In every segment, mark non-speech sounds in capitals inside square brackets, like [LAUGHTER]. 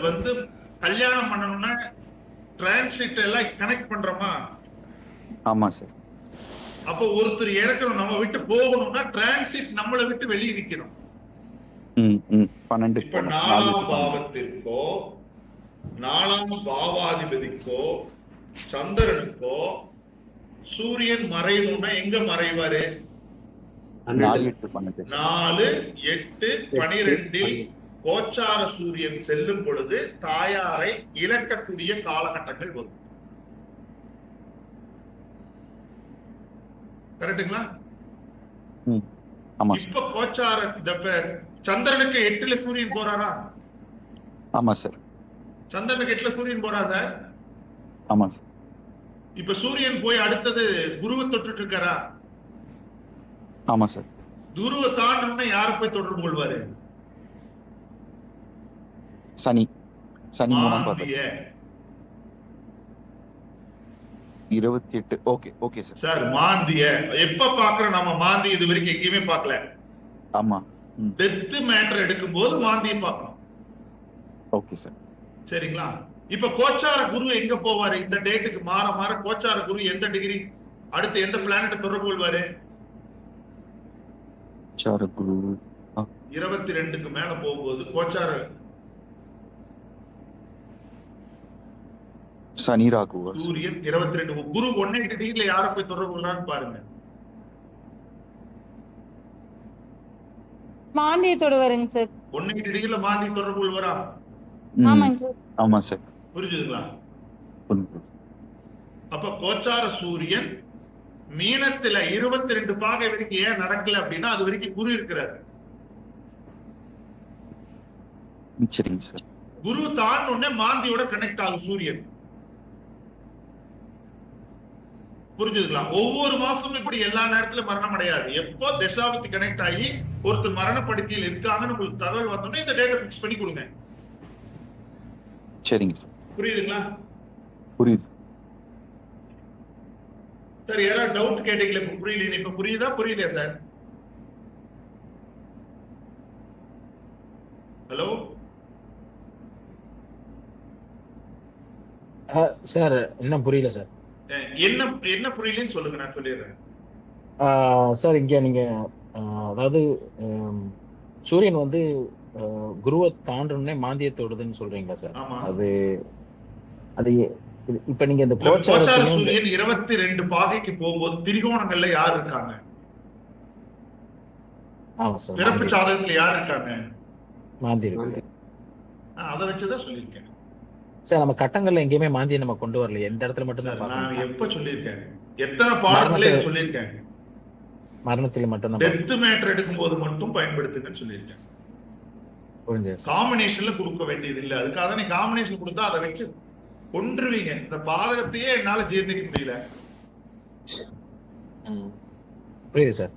வந்து கல்யாணம் பண்ணணும்னா டிரான்சிட் எல்லாம் கனெக்ட் பண்றோமா? ஆமா சார் அப்போ ஒருத்தர் இறக்கணும் நம்ம விட்டு போகணும்னா டிரான்சிட் நம்மளை விட்டு வெளியே நிக்கணும். பன்னெண்டு இப்ப நாலாம் பாவத்திற்கோ நாலாம் பாவாதிபதிக்கோ சந்திரனுக்கோ சூரியன் மறையணும்னா எங்க மறைவாரு? நாலு எட்டு பனிரெண்டில் கோச்சார சூரியன் செல்லும் பொழுது தாயாரை இழக்கக்கூடிய காலகட்டங்கள் வரும். கரெக்டுங்களா? இப்ப கோச்சார இந்த சந்திரனுக்கு எட்டுல சூரியன் போறாரா? ஆமா சார் சந்திரனுக்கு எட்டுல சூரியன் போறா சார் ஆமா சார் இப்ப சூரியன் போய் அடுத்தது குருவை தொட்டுட்டு இருக்காரா? ஆமா சார் குருவை தாண்டணும்னா யாரை போய் தொடர்பு கொள்வாரு சனி. சனி மூணாம் மாந்திய இருபத்தி எட்டு ஓகே ஓகே சார். சார் மாந்திய எப்ப பாக்குறோம் நம்ம மாந்தி இது வரைக்கும் எங்கேயுமே பார்க்கல ஆமா. டெத் மேட்டர் எடுக்கும் போது மாந்தியை பார்க்கணும் ஓகே சார். சரிங்களா? இப்ப கோச்சார குரு எங்க போவாரு? இந்த டேட்டுக்கு மாற மாற கோச்சார குரு எந்த டிகிரி அடுத்து எந்த பிளானட் தொடர்பு கொள்வாரு? சார குரு. இருபத்தி ரெண்டுக்கு மேல போகும்போது கோச்சார சனி ராகுவா சூரியன் இருபத்தி ரெண்டு குரு ஒன்னு எட்டு டிகிரில யாரை போய் தொடர்பு பாருங்க. மாந்தியத்தோட வருங்க சார். ஒன்னு எட்டு டிகிரில மாந்தி தொடர்பு ஆமாங்க சார். ஆமா சார். புரிஞ்சுதுங்களா. அப்ப கோச்சார சூரியன் மீனத்துல இருபத்தி ரெண்டு பாகை வரைக்கும் ஏன் நடக்கல அப்படின்னா அது வரைக்கும் குரு இருக்கிறாரு. குரு தான் உடனே மாந்தியோட கனெக்ட் ஆகும் சூரியன். புரிஞ்சுதுங்களா? ஒவ்வொரு மாசமும் இப்படி எல்லா நேரத்திலும் மரணம் அடையாது. எப்போ தசாபத்தி கனெக்ட் ஆகி ஒருத்தர் மரணப்படுக்கையில் இருக்காங்கன்னு உங்களுக்கு தகவல் வந்தோடனே இந்த டேட்டை பிக்ஸ் பண்ணி கொடுங்க. சரிங்க சார். புரியுதுங்களா? புரியுது சார். யாராவது டவுட் கேட்டீங்களா இப்ப புரியல இப்ப புரியுதா புரியலையா சார்? ஹலோ சார் இன்னும் புரியல சார். என்ன என்ன புரியலன்னு சொல்லுங்க நான் சொல்லிடுறேன். சார் இங்க நீங்க அதாவது சூரியன் வந்து குருவை தாண்டணும்னே மாந்தியத்தோடுதுன்னு சொல்றீங்களா சார்? அது அது இப்ப நீங்க இந்த கோச்சார சூரியன் இருபத்தி ரெண்டு பாகைக்கு போகும்போது திரிகோணங்கள்ல யார் இருக்காங்க? ஆமா சார் பிறப்பு சாதகத்துல யார் இருக்காங்க? மாந்தி இருக்கு அதை வச்சுதான் சொல்லியிருக்கேன். சார் நம்ம கட்டங்கள்ல எங்கேயுமே மாந்தியை நம்ம கொண்டு வரல. எந்த இடத்துல மட்டும் தான் நான் எப்ப சொல்லியிருக்கேன்? எத்தனை மரணத்தை- சொல்லியிருக்கேன்? மரணத்துல மட்டும் தான் டெத் மேட்டர் எடுக்கும் போது மட்டும் பயன்படுத்துங்கன்னு சொல்லியிருக்கேன். காம்பினேஷன்ல கொடுக்க வேண்டியது இல்ல. அதுக்காக நீ காம்பினேஷன் கொடுத்தா அதை வச்சு கொன்றுவீங்க. இந்த பாதகத்தையே என்னால ஜீர்ணிக்க முடியல. புரியுது சார்.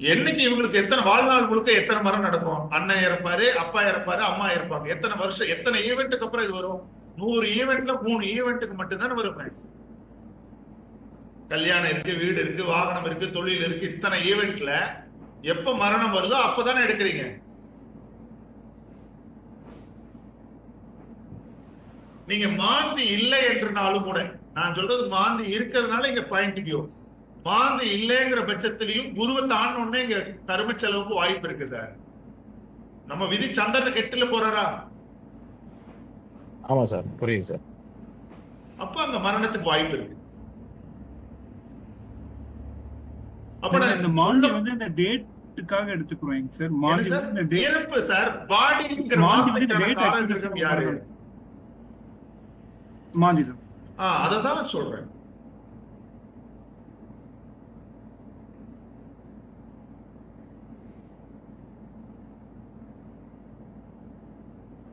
என்னைக்கு இவங்களுக்கு எத்தனை வாழ்நாள் முழுக்க எத்தனை மரம் நடக்கும்? அண்ணன் இறப்பாரு அப்பா இறப்பாரு அம்மா இறப்பாங்க. எத்தனை வருஷம் எத்தனை ஈவெண்ட்டுக்கு அப்புறம் இது வரும்? நூறு ஈவெண்ட்ல மூணு ஈவெண்ட்டுக்கு மட்டும்தான் வரும் கல்யாணம் இருக்கு வீடு இருக்கு வாகனம் இருக்கு தொழில் இருக்கு. இத்தனை ஈவெண்ட்ல எப்ப மரணம் வருதோ அப்பதானே எடுக்கிறீங்க? நீங்க மாந்தி இல்லை என்றனாலும் கூட நான் சொல்றது மாந்தி இருக்கிறதுனால இங்க பாயிண்ட் மாந்தி இல்லைங்கிற பட்சத்திலையும் குருவை தாண்டோன்னே இங்க கரும செலவுக்கு வாய்ப்பு இருக்கு சார். நம்ம விதி சந்தன எட்டுல போறாரா? ஆமா சார் புரியுது சார். அப்ப அங்க மரணத்துக்கு வாய்ப்பு இருக்கு. அப்ப இந்த மாந்தி வந்து இந்த டேட்டுக்காக எடுத்துக்கிறோம் சார்? வந்து இந்த டேட் இறப்பு சார். பாடிங்கிற மாந்தி வந்து காரகிரகம் யாரு? மாந்தி தான் ஆ அததான் சொல்றேன்.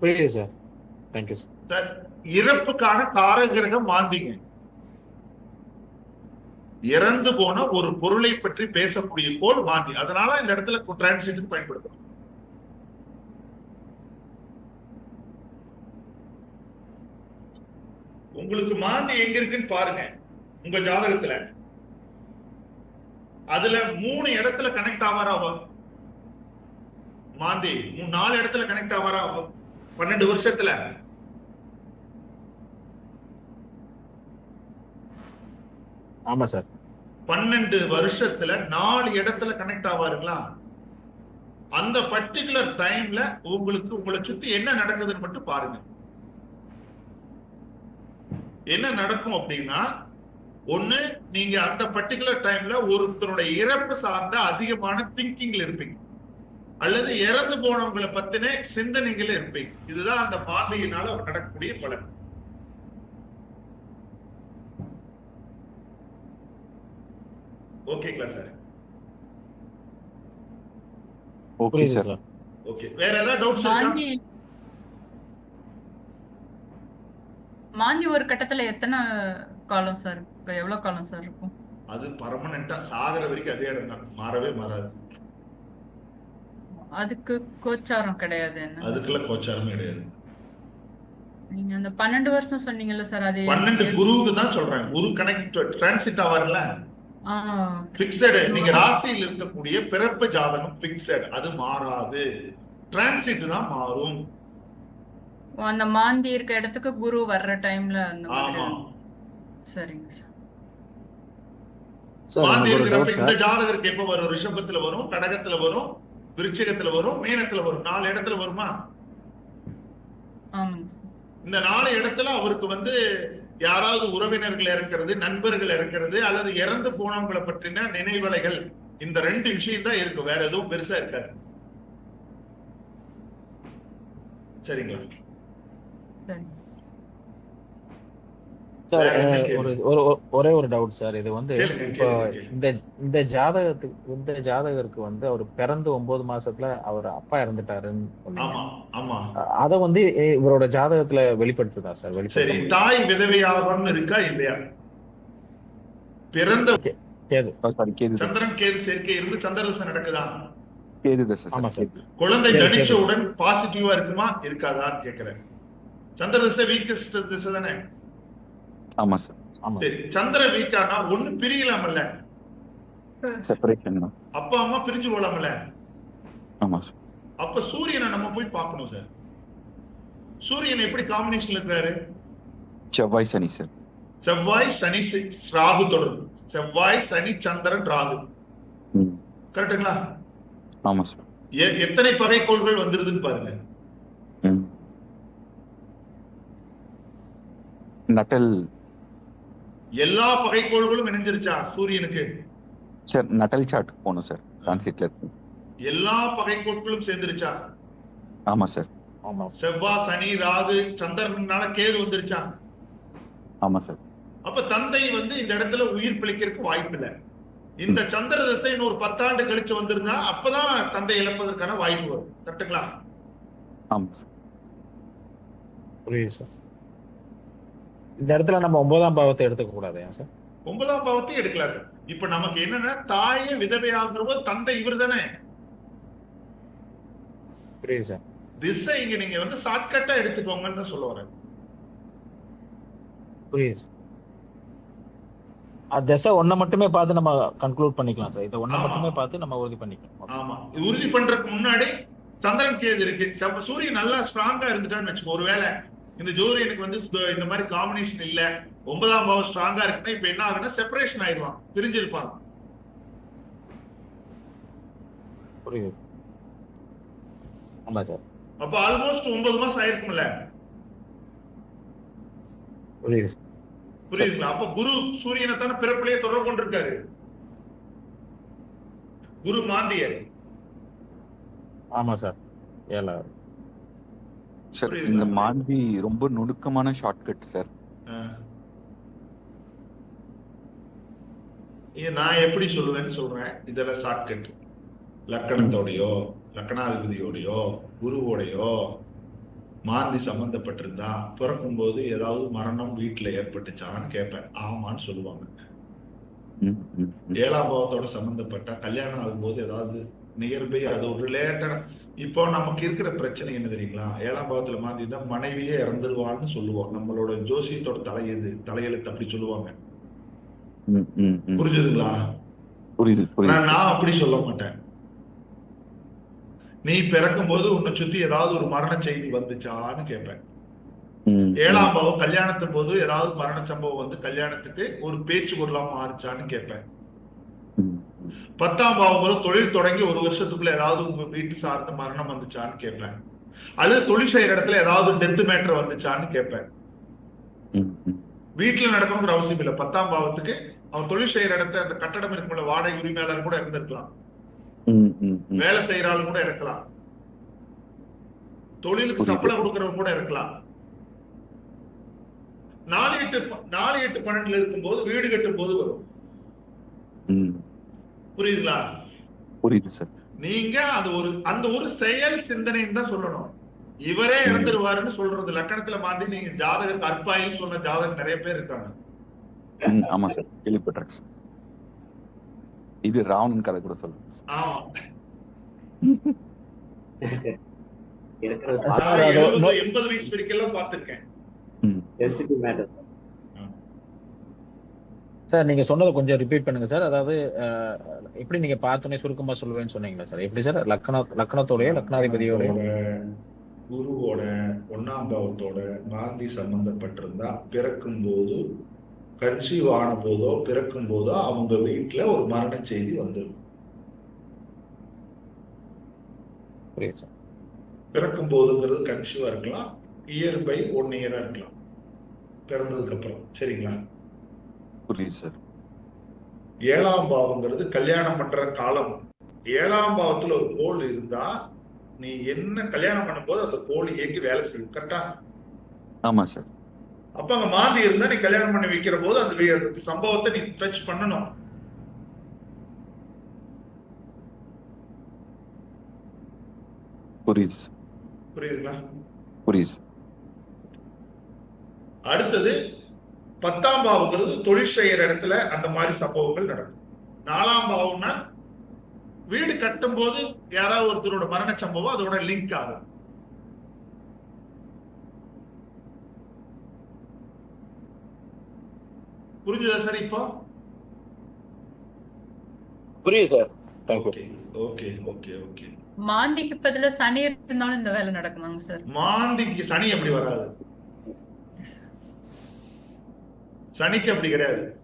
புரியுது சார். தேங்க்யூ சார் சார், இறப்புக்கான காரகிரகம் மாந்திங்க. இறந்து போன ஒரு பொருளை பற்றி பேசக்கூடிய கோல் மாந்தி. அதனால இந்த இடத்துல டிரான்ஸ்லேட்டுக்கு பயன்படுத்தணும். உங்களுக்கு மாந்தி எங்க இருக்குன்னு பாருங்க உங்க ஜாதகத்துல. அதுல மூணு இடத்துல கனெக்ட் ஆவாரா மாந்தி மூணு நாலு இடத்துல கனெக்ட் ஆவாரா ஆகும் பன்னெண்டு வருஷத்துல. ஆமா சார். பன்னெண்டு வருஷத்துல நாலு இடத்துல கனெக்ட் ஆவாருங்களா? அந்த பர்டிகுலர் டைம்ல உங்களுக்கு உங்களை சுத்தி என்ன நடக்குதுன்னு மட்டும் பாருங்க. என்ன நடக்கும் அப்படின்னா ஒண்ணு நீங்க அந்த பர்டிகுலர் டைம்ல ஒருத்தருடைய இறப்பு சார்ந்த அதிகமான திங்கிங்ல இருப்பீங்க. அல்லது இறந்து போனவங்களை பத்தின சிந்தனைகள் இருப்பீங்க. இதுதான் அந்த மாதிரியினால நடக்கக்கூடிய பலன். ஓகேங்களா சார் ஓகே சார் ஓகே வேற ஏதாவது டவுட்ஸ் இருக்கா? மாந்தி ஒரு கட்டத்துல எத்தனை காலம் சார் எவ்வளவு காலம் சார் இருக்கும்? அது பர்மனண்டா சாகர வரைக்கும் அதே இடம் தான். மாறவே மாறாது. அதுக்கு கோச்சாரம் கிடையாது என்ன? அதுக்கெல்லாம் கோச்சாரமே கிடையாது. நீங்க அந்த பன்னெண்டு வருஷம் சொன்னீங்கல்ல சார் அது பன்னெண்டு குருவுக்கு தான் சொல்றேன். குரு கனெக்ட் டிரான்சிட் ஆவார்ல ஆ, பிக்சடு நீங்க ராசியில் இருக்கக்கூடிய பிறப்பு ஜாதகம் பிக்சட் அது மாறாது. டிரான்சிட் தான் மாறும். அந்த மாந்தி இருக்க இடத்துக்கு குரு வர்ற டைம்ல அந்த சரிங்க சார். மாந்தி டவுட் இந்த ஜாதகருக்கு எப்ப வரும்? ரிஷபத்துல வரும் கடகத்துல வரும்? விருச்சிகத்துல வரும் மீனத்துல வரும். நாலு இடத்துல வருமா? இந்த நாலு இடத்துல அவருக்கு வந்து யாராவது உறவினர்கள் இருக்கிறது நண்பர்கள் இருக்கிறது அல்லது இறந்து போனவங்களை பற்றின நினைவலைகள் இந்த ரெண்டு விஷயம் தான் இருக்கு. வேற எதுவும் பெருசா இருக்காது. சரிங்களா? சரிங்க சார்? ஒரு ஒரு ஒரு- ஒரே டவுட் சார் இது வந்து இப்போ. இந்த இந்த ஜாதகத்துக்கு இந்த ஜாதகருக்கு வந்து அவர் பிறந்து ஒன்பது மாசத்துல அவர் அப்பா இறந்துட்டாருன்னு அத வந்து இவரோட ஜாதகத்துல வெளிப்படுத்துதா சார் வெளிப்படுத்த தாய் விதவையாகன்னு இருக்கா இல்லையா? பிறந்த கேது. சாரி கேது சந்திரன் கேது சேர்க்கை இருந்து சந்திரரசன் நடக்குதா? குழந்தை சரி, ஜனிச்சவுடன் பாசிட்டிவா இருக்குமா இருக்காதான்னு கேக்குறேன். சந்திரதசை வீக்கஸ்ட் திசை தானே? ஆமா சார் சரி சந்திர வீக்கானா ஒண்ணு பிரியலாமல்ல செப்பரேஷன் அப்பா அம்மா பிரிஞ்சு போலாமல்ல? ஆமா சார் அப்ப சூரியனை நம்ம போய் பார்க்கணும் சார் சூரியன் எப்படி காம்பினேஷன்ல இருக்காரு செவ்வாய் சனி சார் செவ்வாய் சனி ராகு தொடர்பு. செவ்வாய் சனி சந்திரன் ராகு. கரெக்டுங்களா? ஆமா சார் எ- எத்தனை பகைக்கோள்கள் வந்துருதுன்னு பாருங்க. நட்டல் எல்லா பகைக்கோள்களும் இணைஞ்சிருச்சா சூரியனுக்கு? சார் நட்டல் சார்ட் போகணும் சார் டிரான்சிட்ல இருக்கு. எல்லா பகைக்கோட்களும் சேர்ந்துருச்சா? ஆமா சார் ஆமா செவ்வாய் சனி ராகு சந்திரனால கேது வந்துருச்சா? ஆமா சார் அப்ப தந்தை வந்து இந்த இடத்துல உயிர் பிழைக்கிறதுக்கு வாய்ப்பு இல்லை. இந்த சந்திர திசை இன்னொரு பத்தாண்டு கழிச்சு வந்திருந்தா அப்பதான் தந்தை இழப்பதற்கான வாய்ப்பு வரும். கரெக்டுங்களா ஆமா சார் புரியுது சார் இந்த இடத்துல நம்ம ஒன்பதாம் பாவத்தை எடுத்துக்க கூடாது சார்? ஒன்பதாம் பாவத்தையும் எடுக்கலாம் சார். இப்ப நமக்கு என்னன்னா தாயே விதவையாகிறவோ தந்தை இவர் தானே புரியுது சார். திசை இங்க நீங்க வந்து ஷார்ட்கட்டா எடுத்துக்கோங்கன்னு தான் சொல்ல வரேன். புரியுது சார். திசை ஒன்ன மட்டுமே பார்த்து நம்ம கன்க்ளூட் பண்ணிக்கலாம் சார். இதை ஒன்ன. மட்டுமே பார்த்து நம்ம உறுதி பண்ணிக்கலாம். ஆமா. உறுதி பண்றதுக்கு முன்னாடி சந்திரன் கேது இருக்கு. சூரியன் நல்லா ஸ்ட்ராங்கா இருந்துட்டான்னு வச்சுக்கோ ஒருவேளை இந்த ஜோரியனுக்கு வந்து சு- இந்த மாதிரி காம்பினேஷன் இல்ல. ஒன்பதாம் பாவம் ஸ்ட்ராங்கா இருக்குன்னா இப்ப என்ன ஆகுன்னா செப்பரேஷன் ஆயிடுவான். பிரிஞ்சிருப்பான். புரியுது. ஆமா சார். அப்ப ஆல்மோஸ்ட் ஒன்பது மாசம் ஆயிருக்கும்ல. புரியுதுங்களா? அப்ப குரு சூரியனை தானே பிறப்பிலேயே தொடர்பு கொண்டிருக்காரு. குரு மாந்தியர். ஆமா சார். ஏழாவது. சார். இந்த மாண்பி ரொம்ப நுணுக்கமான ஷார்ட்கட் சார். இது நான் எப்படி சொல்லுவேன்னு சொல்றேன் இதெல்லாம் ஷார்ட்கட் லக்கணத்தோடையோ லக்கணாதிபதியோடையோ குருவோடையோ மாந்தி சம்பந்தப்பட்டிருந்தா பிறக்கும்போது ஏதாவது மரணம் வீட்டுல ஏற்பட்டுச்சான்னு கேட்பேன் ஆமான்னு சொல்லுவாங்க. ஏழாம் பாவத்தோட சம்பந்தப்பட்டா கல்யாணம் ஆகும்போது ஏதாவது நியர்பை அது ஒரு ரிலேட்டட் இப்போ நமக்கு இருக்கிற பிரச்சனை என்ன தெரியுங்களா? ஏழாம் பாவத்துல மாந்தி தான் மனைவியே இறந்துருவான்னு சொல்லுவோம். நம்மளோட ஜோசியத்தோட தலையது தலையெழுத்து அப்படி சொல்லுவாங்க. புரிஞ்சுதுங்களா? புரியுது நான் அப்படி சொல்ல மாட்டேன். நீ பிறக்கும் போது உன்னை சுத்தி ஏதாவது ஒரு மரண செய்தி வந்துச்சான்னு கேட்பேன். ஏழாம் பாவம் கல்யாணத்தின் போது ஏதாவது மரண சம்பவம் வந்து கல்யாணத்துக்கு ஒரு பேச்சு பொருளா மாறுச்சான்னு கேட்பேன். பத்தாம் போது தொழில் தொடங்கி ஒரு வருஷத்துக்குள்ள ஏதாவது உங்க வீட்டு சார்ந்த மரணம் வந்துச்சான்னு கேட்பேன் அல்லது தொழில் செய்யற இடத்துல ஏதாவது டெத் மேட்டர் வந்துச்சான்னு கேட்பேன். வீட்டுல நடக்கணுங்கிற அவசியம் இல்லை பத்தாம் பாவத்துக்கு அவன் தொழில் செய்யற இடத்த அந்த கட்டடம் இருக்கும்ல வாடகை உரிமையாளர் கூட இருந்திருக்கலாம். வேலை செய்யற ஆளு கூட இருக்கலாம் தொழிலுக்கு. சம்பளம் கொடுக்கறவங்க கூட இருக்கலாம் நாலு எட்டு நாலு எட்டு பன்னெண்டுல இருக்கும்போது வீடு கட்டும் போது வரும். புரியுதுங்களா? புரியுது சார் நீங்க அது ஒரு அந்த ஒரு செயல் சிந்தனைன்னு தான் சொல்லணும். இவரே இறந்துருவாருன்னு சொல்றது லக்கணத்துல மாத்தி நீங்க ஜாதகருக்கு அற்பாயின்னு சொன்ன ஜாதகம் நிறைய பேர் இருக்காங்க. ஆமா சார் கேள்விப்பட்டிருக்கேன் இது ராவணன் கதை கூட சொல்லுங்க. ஆமா. [LAUGHS] எண்பது வயசு வரைக்கும் எல்லாம் பார்த்திருக்கேன். சார் நீங்க சொன்னதை கொஞ்சம் ரிப்பீட் பண்ணுங்க சார். அதாவது எப்படி நீங்க பார்த்தோன்னே சுருக்கமா சொல்லுவேன்னு சொன்னீங்களா சார்? எப்படி சார்? லக்ன லக்னத்தோடய லக்னாதிபதியோடய. குருவோட ஒன்னாம் பாவத்தோட காந்தி சம்பந்தப்பட்டிருந்தா பிறக்கும் போது கன்சீவ் ஆன போதோ பிறக்கும் போதோ அவங்க வீட்டுல ஒரு மரண செய்தி வந்திருக்கும் பிறக்கும் போதுங்கிறது கன்சீவா இருக்கலாம் இயர் பை ஒன் இயரா இருக்கலாம். பிறந்ததுக்கு அப்புறம் சரிங்களா? புரியுது சார். ஏழாம் பாவங்கிறது கல்யாணம் பண்ற காலம். ஏழாம் பாவத்துல ஒரு கோள் இருந்தா நீ என்ன கல்யாணம் பண்ணும்போது அந்த கோள் இயங்கி வேலை செய்யும். கரெக்டா ஆமா சார். அப்ப அங்க மாந்தி இருந்தா நீ கல்யாணம் பண்ணி வைக்கிற போது அந்த சம்பவத்தை நீ டச் பண்ணணும். புரியுது புரியுதுங்களா? புரியுது அடுத்தது பத்தாம் பாவங்கிறது தொழில் செய்யற இடத்துல அந்த மாதிரி சம்பவங்கள் நடக்கும். நாலாம் பாவம்னா வீடு கட்டும் போது யாராவது ஒருத்தரோட மரண சம்பவம் அதோட லிங்க் ஆகும். புரிஞ்சுதா சார் இப்போ? புரியுது sir okay okay okay okay மாந்திக்கு பதிலா சனி இருந்தாலும் இந்த வேலை நடக்குமாங்க சார் மாந்திக்கு சனி அப்படி வராது. சனிக்கு அப்படி கிடையாது.